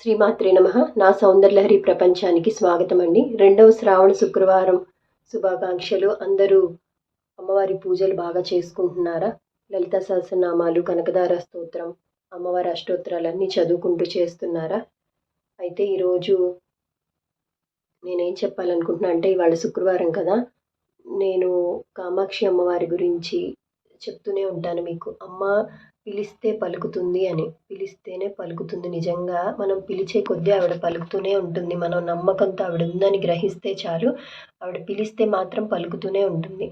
శ్రీమాత్రే నమ. నా సౌందర్యహరి ప్రపంచానికి స్వాగతం అండి. రెండవ శ్రావణ శుక్రవారం శుభాకాంక్షలు. అందరూ అమ్మవారి పూజలు బాగా చేసుకుంటున్నారా? లలిత సహస్రనామాలు కనకదార స్తోత్రం అమ్మవారి అష్టోత్తరాలన్నీ చదువుకుంటూ చేస్తున్నారా? అయితే ఈరోజు నేనేం చెప్పాలనుకుంటున్నా అంటే ఇవాళ శుక్రవారం కదా. నేను కామాక్షి అమ్మవారి గురించి చెప్తూనే ఉంటాను మీకు. అమ్మ పిలిస్తే పలుకుతుంది అని. పిలిస్తేనే పలుకుతుంది. నిజంగా మనం పిలిచే కొద్దీ ఆవిడ పలుకుతూనే ఉంటుంది. మనం నమ్మకంతో ఆవిడ ఉందని గ్రహిస్తే చాలు. ఆవిడ పిలిస్తే మాత్రం పలుకుతూనే ఉంటుంది.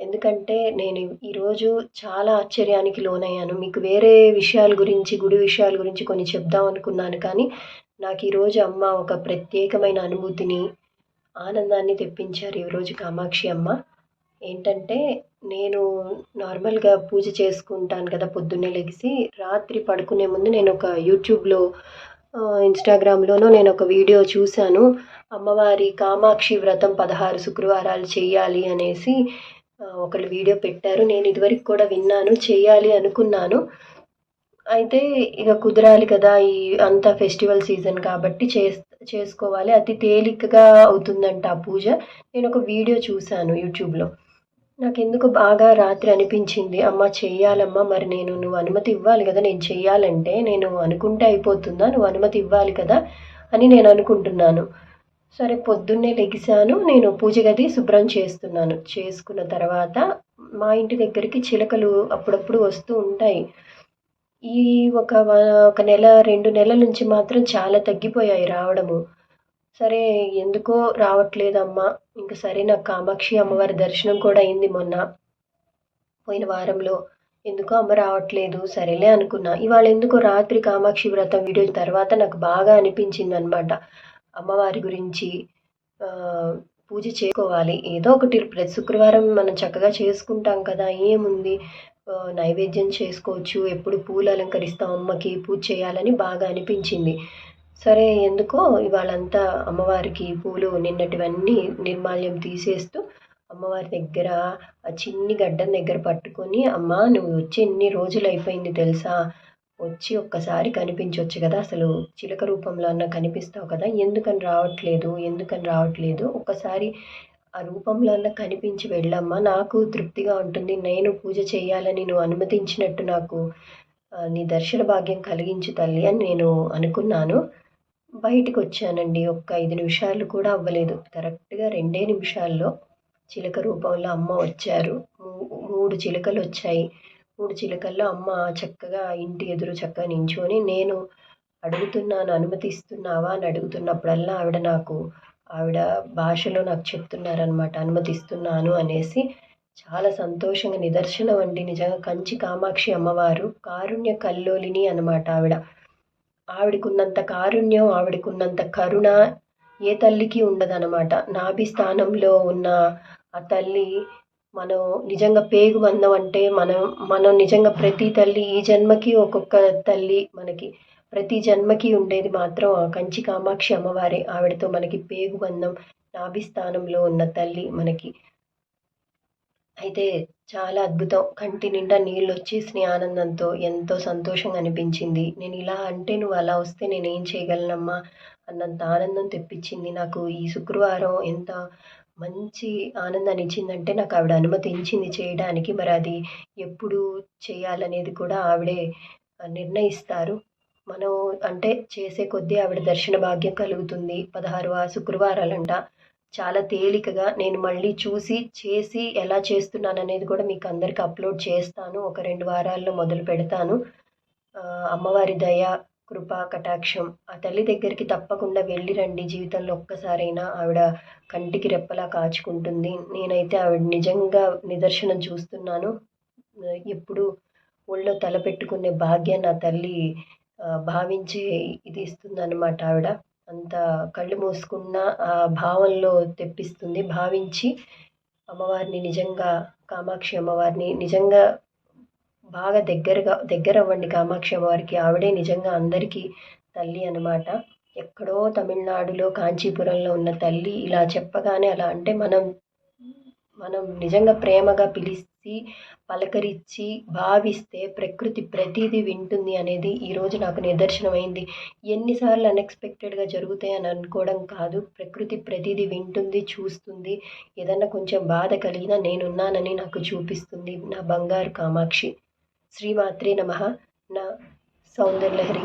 ఎందుకంటే నేను ఈరోజు చాలా ఆశ్చర్యానికి లోనయ్యాను. మీకు వేరే విషయాల గురించి గుడి విషయాల గురించి కొన్ని చెప్దాం అనుకున్నాను కానీ నాకు ఈరోజు అమ్మ ఒక ప్రత్యేకమైన అనుభూతిని ఆనందాన్ని తెప్పించారు ఈరోజు కామాక్షి అమ్మ. ఏంటంటే నేను నార్మల్గా పూజ చేసుకుంటాను కదా పొద్దున్నే లెగిసి రాత్రి పడుకునే ముందు నేను ఒక యూట్యూబ్లో ఇన్స్టాగ్రామ్లోనూ నేను ఒక వీడియో చూశాను. అమ్మవారి కామాక్షి వ్రతం పదహారు శుక్రవారాలు చేయాలి అనేసి ఒకళ్ళు వీడియో పెట్టారు. నేను ఇదివరకు కూడా విన్నాను చేయాలి అనుకున్నాను. అయితే ఇక కుదరాలి కదా ఈ అంత ఫెస్టివల్ సీజన్ కాబట్టి చే చేసుకోవాలి. అతి తేలికగా అవుతుందంట ఆ పూజ. నేను ఒక వీడియో చూశాను యూట్యూబ్లో. నాకు ఎందుకు బాగా రాత్రి అనిపించింది? అమ్మ చెయ్యాలమ్మా మరి నేను నువ్వు అనుమతి ఇవ్వాలి కదా నేను చెయ్యాలంటే నేను అనుకుంటే అయిపోతుందా? నువ్వు అనుమతి ఇవ్వాలి కదా అని నేను అనుకుంటున్నాను. సరే పొద్దున్నే లెగిసాను నేను పూజ గది శుభ్రం చేస్తున్నాను. చేసుకున్న తర్వాత మా ఇంటి దగ్గరికి చిలకలు అప్పుడప్పుడు వస్తూ ఉంటాయి. ఈ ఒక ఒక నెల రెండు నెలల నుంచి మాత్రం చాలా తగ్గిపోయాయి రావడము. సరే ఎందుకో రావట్లేదమ్మా. ఇంక సరే నాకు కామాక్షి అమ్మవారి దర్శనం కూడా అయింది మొన్న. పోయిన వారంలో. ఎందుకో అమ్మ రావట్లేదు. సరేలే అనుకున్నా. ఇవాళ ఎందుకో రాత్రి కామాక్షి వ్రతం వీడియో తర్వాత నాకు బాగా అనిపించింది అనమాట అమ్మవారి గురించి పూజ చేసుకోవాలి. ఏదో ఒకటి ప్రతి శుక్రవారం మనం చక్కగా చేసుకుంటాం కదా ఏముంది? నైవేద్యం చేసుకోవచ్చు. ఎప్పుడు పూలు అలంకరిస్తాం అమ్మకి పూజ చేయాలని బాగా అనిపించింది. సరే ఎందుకో ఇవాళంతా అమ్మవారికి పూలు నిన్నటివన్నీ నిర్మాల్యం తీసేస్తూ అమ్మవారి దగ్గర ఆ చిన్ని గడ్డం దగ్గర పట్టుకొని అమ్మ నువ్వు వచ్చి ఎన్ని రోజులు అయిపోయింది తెలుసా? వచ్చి ఒక్కసారి కనిపించవచ్చు కదా అసలు చిలక రూపంలో అన్న కనిపిస్తావు కదా ఎందుకని రావట్లేదు ఎందుకని రావట్లేదు? ఒక్కసారి ఆ రూపంలో అన్న కనిపించి వెళ్ళమ్మా నాకు తృప్తిగా ఉంటుంది నేను పూజ చేయాలని నువ్వు అనుమతించినట్టు నాకు నీ దర్శన భాగ్యం కలిగించు తల్లి అని నేను అనుకున్నాను. బయటికి వచ్చానండి ఒక్క ఐదు నిమిషాలు కూడా అవ్వలేదు. కరెక్ట్గా రెండే నిమిషాల్లో చిలక రూపంలో అమ్మ వచ్చారు. మూడు చిలకలు వచ్చాయి మూడు చిలకల్లో అమ్మ చక్కగా ఇంటి ఎదురు చక్కగా నించుకొని నేను అడుగుతున్నాను అనుమతిస్తున్నావా? అని అడుగుతున్నప్పుడల్లా ఆవిడ నాకు ఆవిడ భాషలో నాకు చెప్తున్నారనమాట అనుమతిస్తున్నాను అనేసి చాలా సంతోషంగా నిదర్శనం అండి. నిజంగా కంచి కామాక్షి అమ్మవారు కారుణ్య కల్లోలిని అనమాట ఆవిడ. ఆవిడకున్నంత కారుణ్యం ఆవిడకున్నంత కరుణ ఏ తల్లికి ఉండదనమాట నాభి స్థానంలో ఉన్న ఆ తల్లి మనం నిజంగా పేగు బంధం అంటే మనం మనం నిజంగా ప్రతి తల్లి ఈ జన్మకి ఒక్కొక్క తల్లి మనకి ప్రతి జన్మకి ఉండేది మాత్రం ఆ కంచి కామాక్షి అమ్మవారే. ఆవిడతో మనకి పేగు బంధం నాభి స్థానంలో ఉన్న తల్లి మనకి. అయితే చాలా అద్భుతం. కంటి నిండా నీళ్ళు వచ్చేసినాయి ఆనందంతో ఎంతో సంతోషంగా అనిపించింది. నేను ఇలా అంటే నువ్వు అలా వస్తే నేను ఏం చేయగలనమ్మా అన్నంత ఆనందం తెప్పించింది. నాకు ఈ శుక్రవారం ఎంత మంచి ఆనందాన్ని ఇచ్చిందంటే నాకు ఆవిడ అనుమతించింది చేయడానికి. మరి అది ఎప్పుడు చేయాలనేది కూడా ఆవిడే నిర్ణయిస్తారు. మనం అంటే చేసే కొద్దీ ఆవిడ దర్శన భాగ్యం కలుగుతుంది. పదహారు శుక్రవారాలంట. చాలా తేలికగా నేను మళ్ళీ చూసి చేసి ఎలా చేస్తున్నాను అనేది కూడా మీకు అందరికి అప్లోడ్ చేస్తాను. ఒక రెండు వారాల్లో మొదలు పెడతాను. అమ్మవారి దయ కృప కటాక్షం ఆ తల్లి దగ్గరికి తప్పకుండా వెళ్ళి రండి. జీవితంలో ఒక్కసారైనా ఆవిడ కంటికి రెప్పలా కాచుకుంటుంది. నేనైతే ఆవిడ నిజంగా నిదర్శనం చూస్తున్నాను. ఎప్పుడు ఒళ్ళో తలపెట్టుకునే భాగ్యాన్ని ఆ తల్లి భావించి ఇది ఇస్తుందన్నమాట ఆవిడ. అంత కళ్ళు మూసుకున్న ఆ భావంలో తెప్పిస్తుంది భావించి అమ్మవారిని నిజంగా కామాక్షి అమ్మవారిని నిజంగా బాగా దగ్గరగా దగ్గర అవ్వండి కామాక్షి అమ్మవారికి. ఆవిడే నిజంగా అందరికీ తల్లి అనమాట ఎక్కడో తమిళనాడులో కాంచీపురంలో ఉన్న తల్లి ఇలా చెప్పగానే అలా అంటే మనం మనం నిజంగా ప్రేమగా పిలిచి పలకరించి భావిస్తే ప్రకృతి ప్రతిదీ వింటుంది అనేది ఈరోజు నాకు నిదర్శనమైంది. ఎన్నిసార్లు అన్ఎక్స్పెక్టెడ్గా జరుగుతాయని అనుకోవడం కాదు. ప్రకృతి ప్రతిదీ వింటుంది చూస్తుంది. ఏదన్నా కొంచెం బాధ కలిగినా నేనున్నానని నాకు చూపిస్తుంది నా బంగారు కామాక్షి. శ్రీమాత్రే నమ. నా సౌందర్యలహరి.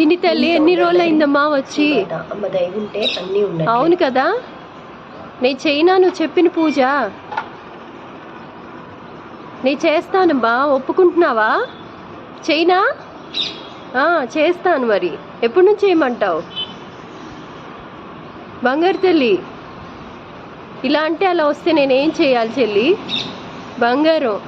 చిన్ని తల్లి ఎన్ని రోజులు అయిందమ్మా వచ్చి? అమ్మ దయ ఉంటే అన్నీ ఉన్నాయి. అవును కదా? నేను చేయనా నువ్వు చెప్పిన పూజ? నేను చేస్తానమ్మా ఒప్పుకుంటున్నావా? చేయనా చేస్తాను మరి. ఎప్పటి నుంచి చేయమంటావు బంగారు తల్లి ఇలా అంటే అలా వస్తే నేనేం చేయాలి చెల్లి? బంగారం.